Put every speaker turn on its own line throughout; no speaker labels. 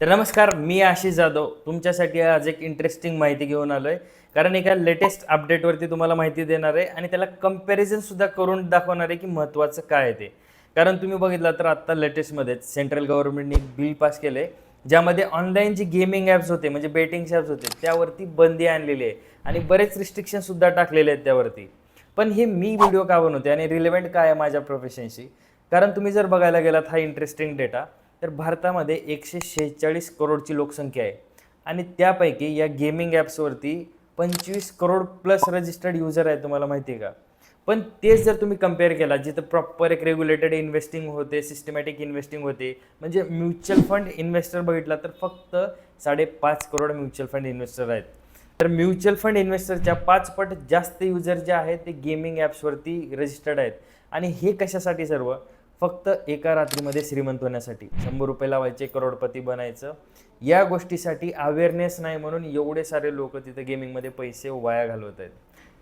तर नमस्कार मी आशिष जाधव. तुमच्यासाठी आज एक इंटरेस्टिंग माहिती घेऊन आलो आहे कारण एका लेटेस्ट अपडेटवरती तुम्हाला माहिती देणार आहे आणि त्याला कम्पॅरिझनसुद्धा करून दाखवणार आहे की महत्त्वाचं काय आहे ते. कारण तुम्ही बघितलं तर आत्ता लेटेस्टमध्येच सेंट्रल गव्हर्नमेंटने एक बिल पास केलं आहे ज्यामध्ये ऑनलाईन जे गेमिंग ॲप्स होते म्हणजे बेटिंग ॲप्स होते त्यावरती बंदी आणलेली आहे. आणि बरेच रिस्ट्रिक्शनसुद्धा टाकलेले आहेत त्यावरती. पण हे मी व्हिडिओ का बनवते आणि रिलेव्हंट काय आहे माझ्या प्रोफेशनशी कारण तुम्ही जर बघायला गेलात हा इंटरेस्टिंग डेटा तर भारतामध्ये एकशे शेहेचाळीस करोडची लोकसंख्या आहे. आणि त्यापैकी या गेमिंग ॲप्सवरती पंचवीस करोड प्लस रजिस्टर्ड युजर आहे तुम्हाला माहिती आहे का? पण तेच जर तुम्ही कंपेअर केला जिथं प्रॉपर एक रेग्युलेटेड इन्व्हेस्टिंग होते सिस्टमॅटिक इन्व्हेस्टिंग होते म्हणजे म्युच्युअल फंड इन्व्हेस्टर बघितला तर फक्त साडेपाच करोड म्युच्युअल फंड इन्व्हेस्टर आहेत. तर म्युच्युअल फंड इन्व्हेस्टरच्या पाच पट जास्त युजर जे आहेत ते गेमिंग ॲप्सवरती रजिस्टर्ड आहेत. आणि हे कशासाठी सर्व? फक्त एका रात्रीमध्ये श्रीमंत होण्यासाठी. शंभर रुपये लावायचे करोडपती बनायचं. या गोष्टीसाठी अवेअरनेस नाही म्हणून एवढे सारे लोक तिथे गेमिंगमध्ये पैसे वाया घालवत आहेत.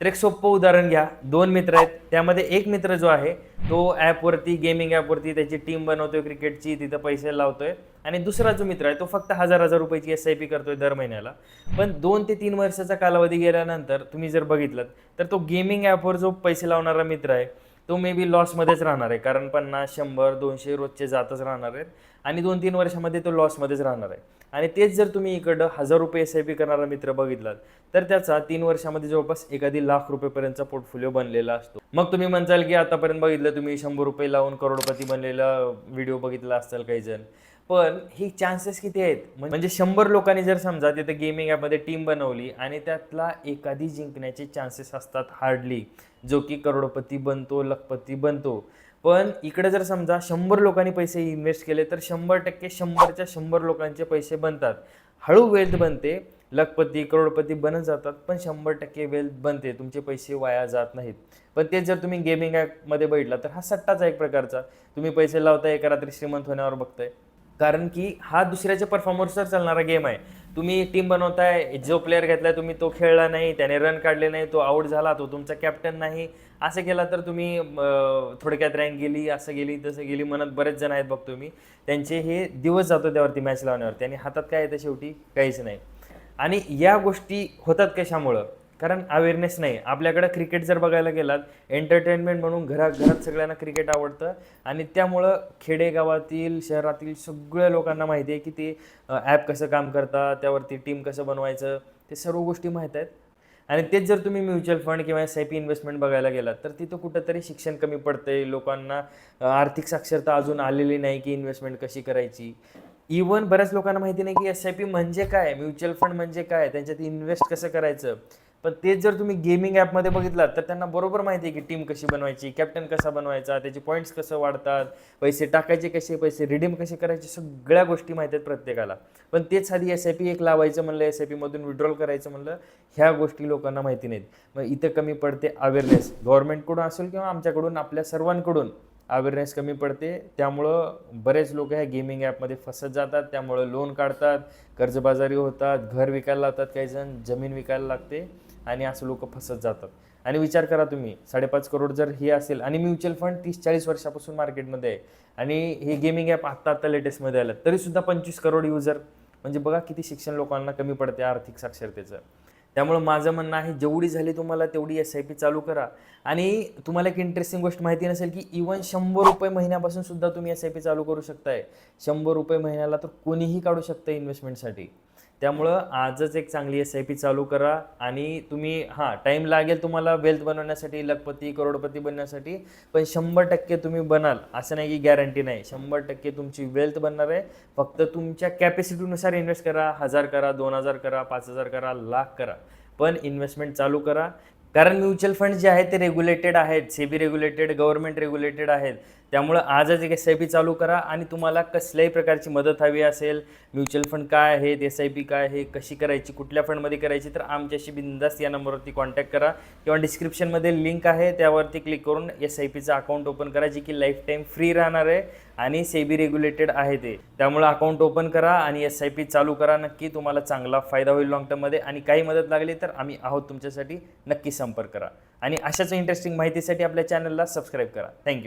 तर एक सोपं उदाहरण घ्या. दोन मित्र आहेत. त्यामध्ये एक मित्र जो आहे तो ॲपवरती गेमिंग ॲपवरती त्याची टीम बनवतोय क्रिकेटची तिथं पैसे लावतोय. आणि दुसरा जो मित्र आहे तो फक्त हजार हजार रुपयाची एस आय पी करतोय दर महिन्याला. पण दोन ते तीन वर्षाचा कालावधी गेल्यानंतर तुम्ही जर बघितलं तर तो गेमिंग ॲपवर जो पैसे लावणारा मित्र आहे तो मे बी लॉसमध्येच राहणार आहे. कारण पन्नास शंभर दोनशे रोजचे जातच राहणार आहेत. आणि दोन तीन वर्षामध्ये तो लॉसमध्येच राहणार आहे. आणि तेच जर तुम्ही इकडं हजार रुपये एस आय पी करणारा मित्र बघितलात तर त्याचा तीन वर्षामध्ये जवळपास एखादी लाख रुपयेपर्यंतचा पोर्टफोलिओ बनलेला असतो. मग तुम्ही म्हणताल की आतापर्यंत बघितलं तुम्ही शंभर रुपये लावून करोडपती बनलेला व्हिडिओ बघितला असाल काही जण. पण ही चान्सेस किती आहेत? म्हणजे शंभर लोकांनी जर समजा तिथे गेमिंग ॲपमध्ये टीम बनवली आणि त्यातला एखादी जिंकण्याचे चान्सेस असतात हार्डली जो की करोडपती बनतो लखपती बनतो. पण इकडे जर समजा शंभर लोकांनी पैसे इन्व्हेस्ट केले तर शंभर टक्के शंभरच्या शंभर लोकांचे पैसे बनतात. हळू वेल्थ बनते लखपती करोडपती बनत जातात पण शंभर टक्के वेल्थ बनते. तुमचे पैसे वाया जात नाहीत. पण तेच जर तुम्ही गेमिंग ॲपमध्ये बैठला तर हा सट्टाचा एक प्रकारचा. तुम्ही पैसे लावताय एका रात्री श्रीमंत होण्यावर बघताय. कारण की हा दुसऱ्याच्या परफॉर्मन्सवर चालणारा गेम आहे. तुम्ही टीम बनवताय जो प्लेअर घेतलाय तुम्ही तो खेळला नाही त्याने रन काढले नाही तो आऊट झाला तो तुमचा कॅप्टन नाही. असं केला तर तुम्ही थोडक्यात रँक गेली असं गेली तसं गेली म्हणत बरेच जण आहेत बघतो मी त्यांचे हे दिवस जातो त्यावरती मॅच लावण्यावरती आणि हातात काय येतं शेवटी? काहीच नाही. आणि या गोष्टी होतात कशामुळं? कारण अवेअरनेस नाही. आपल्याकडं क्रिकेट जर बघायला गेलात एंटरटेनमेंट म्हणून घराघरात घरात सगळ्यांना क्रिकेट आवडतं. आणि त्यामुळं खेडेगावातील शहरातील सगळ्या लोकांना माहिती आहे की ते ॲप कसं काम करतात त्यावरती टीम कसं बनवायचं ते सर्व गोष्टी माहीत आहेत. आणि तेच जर तुम्ही म्युच्युअल फंड किंवा एस आय पी इन्व्हेस्टमेंट बघायला गेलात तर तिथं कुठंतरी शिक्षण कमी पडतंय. लोकांना आर्थिक साक्षरता अजून आलेली नाही की इन्व्हेस्टमेंट कशी करायची. इवन बऱ्याच लोकांना माहिती नाही की एस आय पी म्हणजे काय? म्युच्युअल फंड म्हणजे काय? त्यांच्यात इन्व्हेस्ट कसं करायचं? पण तेच जर तुम्ही गेमिंग ॲपमध्ये बघितलात तर त्यांना बरोबर माहिती आहे की टीम कशी बनवायची कॅप्टन कसा बनवायचा त्याचे पॉईंट्स कसं वाढतात पैसे टाकायचे कसे पैसे रिडीम कसे करायचे सगळ्या गोष्टी माहिती आहेत प्रत्येकाला. पण तेच आधी एस आय पी एक लावायचं म्हणलं एस आय पीमधून विड्रॉल करायचं म्हणलं ह्या गोष्टी लोकांना माहिती नाहीत. मग इथं कमी पडते अवेअरनेस गव्हर्नमेंटकडून असेल किंवा आमच्याकडून आपल्या सर्वांकडून. अवेअरनेस कमी पडते. त्यामुळं बरेच लोक ह्या गेमिंग ॲपमध्ये फसत जातात. त्यामुळं लोन काढतात कर्जबाजारी होतात घर विकायला लागतात काही जण जमीन विकायला लागते आणि असं लोक फसत जातात. आणि विचार करा तुम्ही साडेपाच करोड जर हे असेल आणि म्युच्युअल फंड तीस चाळीस वर्षापासून मार्केटमध्ये आहे. आणि हे गेमिंग ॲप आत्ता आत्ता लेटेस्टमध्ये आलं तरीसुद्धा पंचवीस करोड युजर म्हणजे बघा किती शिक्षण लोकांना कमी पडते आर्थिक साक्षरतेचं. त्यामुळं माझं म्हणणं आहे जेवढी झाली तुम्हाला तेवढी एस आय पी चालू करा. आणि तुम्हाला एक इंटरेस्टिंग गोष्ट माहिती नसेल की इवन शंभर रुपये महिन्यापासून सुद्धा तुम्ही एस आय पी चालू करू शकताय. शंभर रुपये महिन्याला तर कोणीही काढू शकतं इन्व्हेस्टमेंटसाठी त्यामुळं आजच एक चांगली एस आय पी चालू करा आणि तुम्ही हां टाईम लागेल तुम्हाला वेल्थ बनवण्यासाठी लखपती करोडपती बनण्यासाठी पण शंभर टक्के तुम्ही बनाल असं नाही की गॅरंटी नाही. शंभर टक्के तुमची वेल्थ बनणार आहे. फक्त तुमच्या कॅपॅसिटीनुसार इन्व्हेस्ट करा. हजार करा दोन हजार करा पाच हजार करा लाख करा. पण इन्व्हेस्टमेंट चालू करा. कारण म्युच्युअल फंड जे आहेत ते रेग्युलेटेड आहेत सेबी रेग्युलेटेड गव्हर्नमेंट रेग्युलेटेड आहेत. त्यामुळं आजच एक एस आय पी चालू करा आणि तुम्हाला कसल्याही प्रकारची मदत हवी असेल म्युच्युअल फंड काय आहेत एस आय पी काय आहे कशी करायची कुठल्या फंडमध्ये करायची तर आमच्याशी बिंदास्त या नंबरवरती कॉन्टॅक्ट करा. किंवा डिस्क्रिप्शनमध्ये लिंक आहे त्यावरती क्लिक करून एस आय पीचं अकाउंट ओपन करा जी की लाईफ टाईम फ्री राहणार आहे आणि सेबी रेग्युलेटेड आहे ते. त्यामुळं अकाउंट ओपन करा आणि एस आय पी चालू करा. नक्की तुम्हाला चांगला फायदा होईल लॉंग टर्ममध्ये आणि काही मदत लागली तर आम्ही आहोत तुमच्यासाठी नक्की संपर्क करा. आणि अशाच इंटरेस्टिंग माहितीसाठी आपल्या चॅनलला सबस्क्राईब करा. थँक्यू